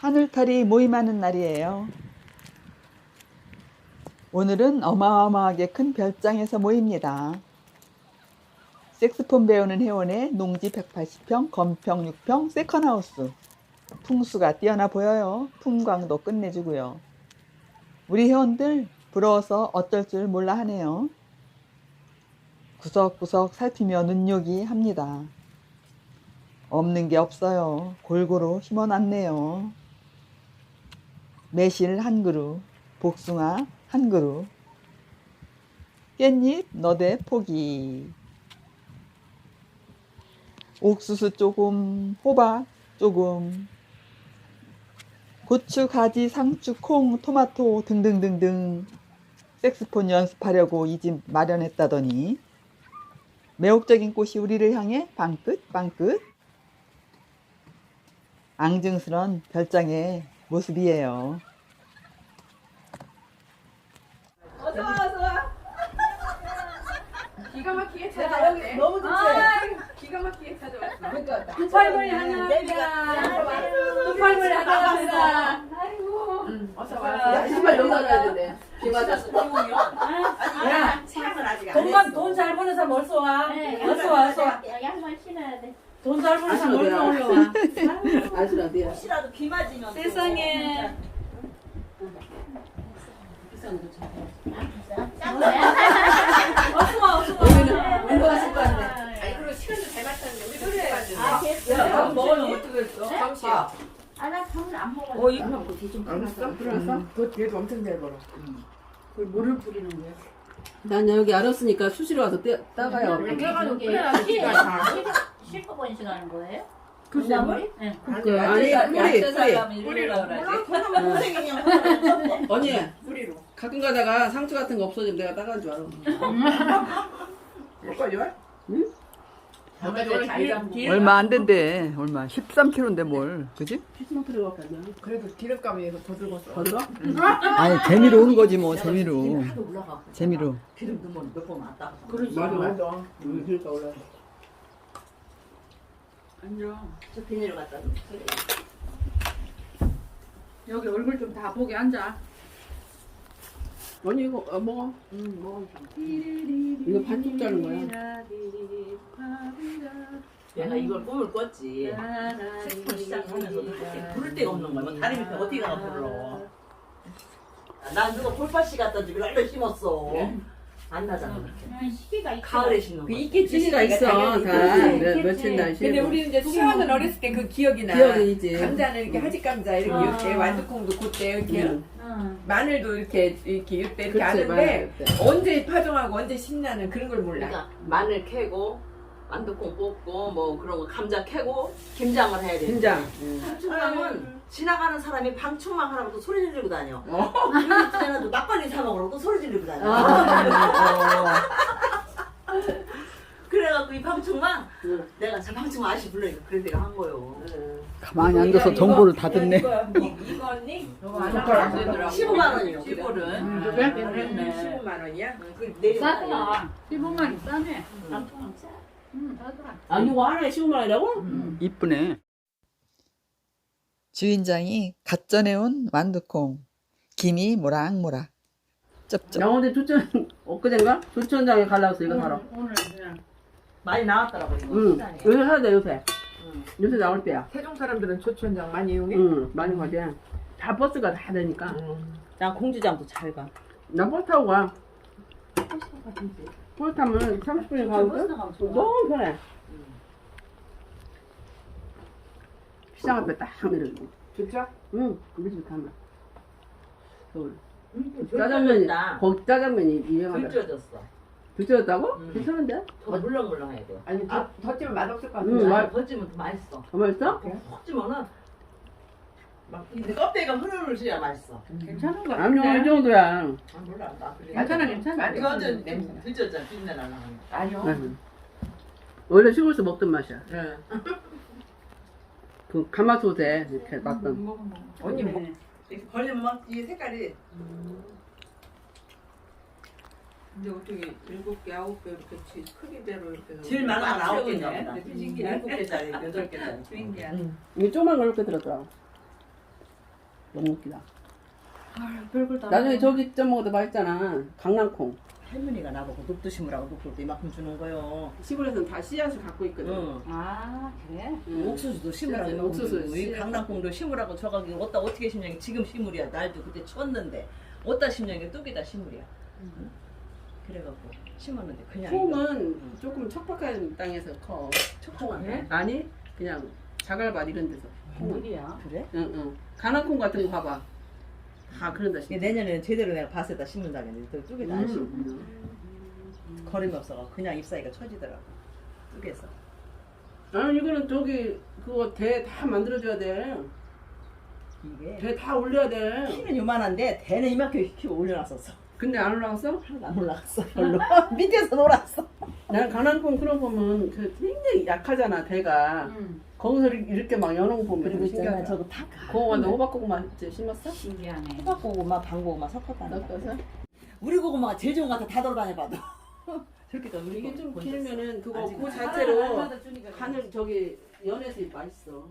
하늘탈이 모임하는 날이에요. 오늘은 어마어마하게 큰 별장에서 모입니다. 색스폰 배우는 회원의 농지 180평, 건평 6평, 세컨하우스. 풍수가 뛰어나 보여요. 풍광도 끝내주고요. 우리 회원들 부러워서 어쩔 줄 몰라 하네요. 구석구석 살피며 눈요기 합니다. 없는 게 없어요. 골고루 심어놨네요. 매실 한 그루, 복숭아 한 그루, 깻잎 너대 포기, 옥수수 조금, 호박 조금, 고추, 가지, 상추, 콩, 토마토 등등등등 색스폰 연습하려고 이 집 마련했다더니 매혹적인 꽃이 우리를 향해 방긋 방긋 앙증스런 별장의 모습이에요. 어서 와, 어서 와. 기가 막히게 제가 찾아왔네. 너무 좋지? 아, 기가 막히게 찾아왔어. 그러니까 두팔머리 환영합니다. 두팔머리 환영합니다. 아이고. 어서 와. 야, 신발 여기 놔야 되네. 비 맞았어. 야, 차는 아직 돈만 돈 잘 버는 사람 어서 와. 네, 어서 와, 어서 와. 양말 신어야 돼. 돈잘 버는 사람 아시노 어서 돼요? 올라와. 아시나 돼요? 혹시라도 비 맞으면 세상에. 어서 와, 어서 와. 운동하실 거 같네. 아니, 그리고 시간도 잘 맞췄는데 우리 그래. 그래. 아. 야, 밥 먹으면 어떡했어? 잠시. 아, 나 밥을 안 먹어. 어, 이거 알았어? 들어왔어? 그 뒤에도 엄청 잘 벌어. 그 물을 뿌리는 거야. 난 여기 알았으니까 수시로 와서 떼, 따가요. 그래가지고 그래야지. 실버 번식 하는 거예요? 물나물이? 네. 그 아니 뿌리 뿌리. 그러지. 언니 뿌리로. 가끔 가다가 상추 같은 거 없어지면 내가 따가는 줄 알아. 못 가져와? 응? 얼마 안 된대. 얼마? 13kg인데 뭘? 그지? 피스만 필요가 없나? 그래도 기름감이 더 들고 더 들어? 아니 재미로 온 거지 뭐 재미로. 올라가. 재미로. 기름 넣으면 몇번 왔다. 맞아 맞아. 응, 그러니까 올라. 저 비닐을 갖다 줘. 여기 얼굴 좀 다 보게 앉아. 언니 이거 어, 먹어. 응 먹어. 이거 반쪽 자른 거야. 내가 이걸 꿈을 꿨지. 식품 시작하면서 그렇게 부를 데가 없는 거야. 뭐 다리 밑에 어디 가가 불러. 난 누가 볼빠씨 갖다 주기로 알려 심었어. 안 나잖아. 그렇게. 시기가. 가을에 심는 거. 시기가 있어. 다 며- 며칠 날 근데 우리 이제 수영은 어렸을 때 그 기억이 나. 기억이 있지. 감자는 이렇게 하지 감자 이렇게 아. 이렇게 완두콩도 그때 이렇게 응. 응. 마늘도 이렇게 이렇게 이때 이렇게 그치, 하는데 그때. 언제 파종하고 언제 심나는 그런 걸 몰라. 그러니까 마늘 캐고 완두콩 뽑고 뭐 그런 거 감자 캐고 김장을 해야 돼. 김장. 방충망은 지나가는 사람이 방충망 하라고 또 소리 지르고 다녀. 어. 여기 있잖아, 또 막걸리 사 먹으라고 또 소리 지르고 다녀. 그래갖고 이 방충망 응. 내가 저 방충망 아저씨 불러니까 그래 내가 한 거요. 가만히 앉아서 정보를 다 듣네. 이거, 이- 이거 언니? 젓가락 안 되더라고. 15만 원이요. 15를. 음, 그래? 그랬네. 15만 원이야? 그 내려. 싸다. 15만 싸네. 남편은 싸. 응, 싸더라. 아 이거 하나에 15만 원이라고? 이쁘네. 주인장이 갓 전해온 완두콩. 김이 모락모락. 쩝쩝. 영어대 조천 엊그젠가 조천장에 갈라서 이거 사러. 오늘 그냥 많이 나왔더라고 이거. 응. 시장에. 요새 사야 돼 요새. 응. 요새 나올 때야. 세종 사람들은 조천장 많이 이용해? 응. 많이 가지. 다 버스가 다 되니까. 난 공주장도 잘 가. 나 버스 타고 가. 버스 타면 30분에 가거든. 너무 편해. 시장 앞에 딱 내려주고. 좋죠? 응. 우리 집 가면. 서울. 음, 짜장면이 다 거기 짜장면이 유명하다. 불쪄졌어. 들렸다고? 응. 괜찮은데? 더 물렁물렁해야 돼. 아니 더, 더 찌면 맛없을 것 응, 같은데. 맛- 아, 더 찌면 더 맛있어. 더 맛있어? 푹 찌면은 막 근데 껍데기가 흐르르지야 맛있어. 괜찮은 것 아니요 이 정도야. 아 몰라 나 그래. 괜찮아 괜찮아. 이거 완전 들쪘잖아 빛내 나는. 아니요. 응. 원래 시골에서 먹던 맛이야. 응. 그 가마솥에 이렇게 놨던. 언니 뭐 이렇게 벌리면 막이 색깔이 근데 어떻게 일곱 개 아홉 개 이렇게 지- 크기대로 이렇게 제일 건 아홉 개인가. 보다. 신기해. 일곱 개짜리 여덟 개짜리. 이게 조그만 걸 이렇게 들었더라고. 너무 웃기다. 아, 별걸 다. 나중에 저기 쪄 먹어도 맛있잖아. 강낭콩. 할머니가 나보고 녹두 심으라고 녹두도 이만큼 주는 거요. 시골에서는 다 씨앗을 갖고 있거든. 응. 아, 그래? 응. 옥수수도 심으라고 옥수수 옥수수 이 씨앗. 강낭콩도 심으라고 저가기 어디다 어떻게 심냐니 지금 심으랴 날도 그때 추웠는데 어디다 심냐니 뚝이다 심으랴 응? 그래갖고 심었는데 그냥 콩은 조금 척박한 땅에서 커. 촉촉한데 아니 그냥 자갈밭 이런 데서. 콩은. 어디야? 그래? 응, 응. 강낭콩 같은 거 봐봐. 다 그런다 이게. 내년에는 제대로 내가 밭에다 심는다겠는데 또 뚝에다 안 심고 음. 거름이 없어가 그냥 잎사귀가 처지더라고 뚝에서 아니 이거는 저기 그거 대 다 만들어줘야 돼. 이게 대 다 올려야 돼. 키는 요만한데 대는 이만큼 키고 올려놨었어 근데 안 올라갔어? 하나도 안 올라갔어 별로 밑에서 놀았어 난 강낭콩 그런 거 보면 그 굉장히 약하잖아 대가. 응. 거기서 이렇게 막 여는 거 보면 그리고 좀 있잖아 신기하다. 저거 다 그거 너 호박고구마 이제 심었어? 신기하네. 호박 고구마 방 고구마 섞었다는 거 섞어서? 우리 고구마가 제일 좋은 것 같아 다 돌아다녀봐도 저렇게 또 우리 이게 좀거 길면은 그거 아직 그 자체로 간을 저기 연해서 맛있어.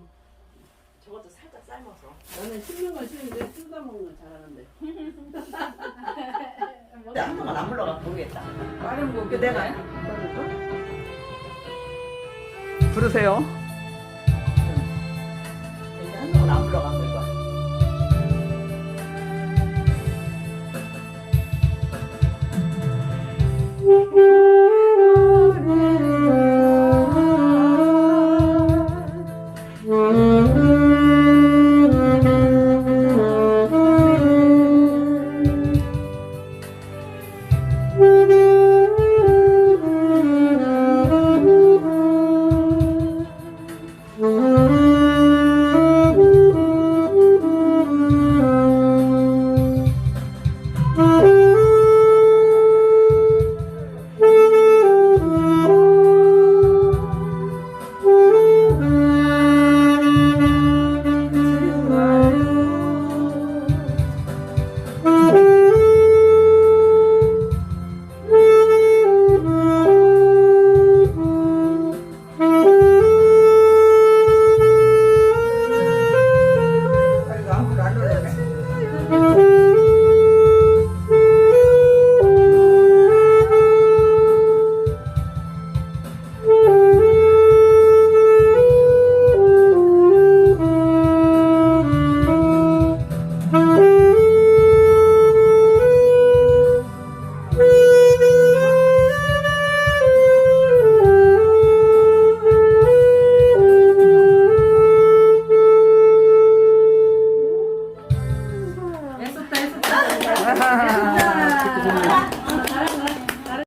저것도 살짝 삶아서 나는 씹는 건 싫은데 뜯어 먹는 건 잘하는데. 한 번만 안 물러가 모르겠다 빠른 거그 내가 부르세요. 안거이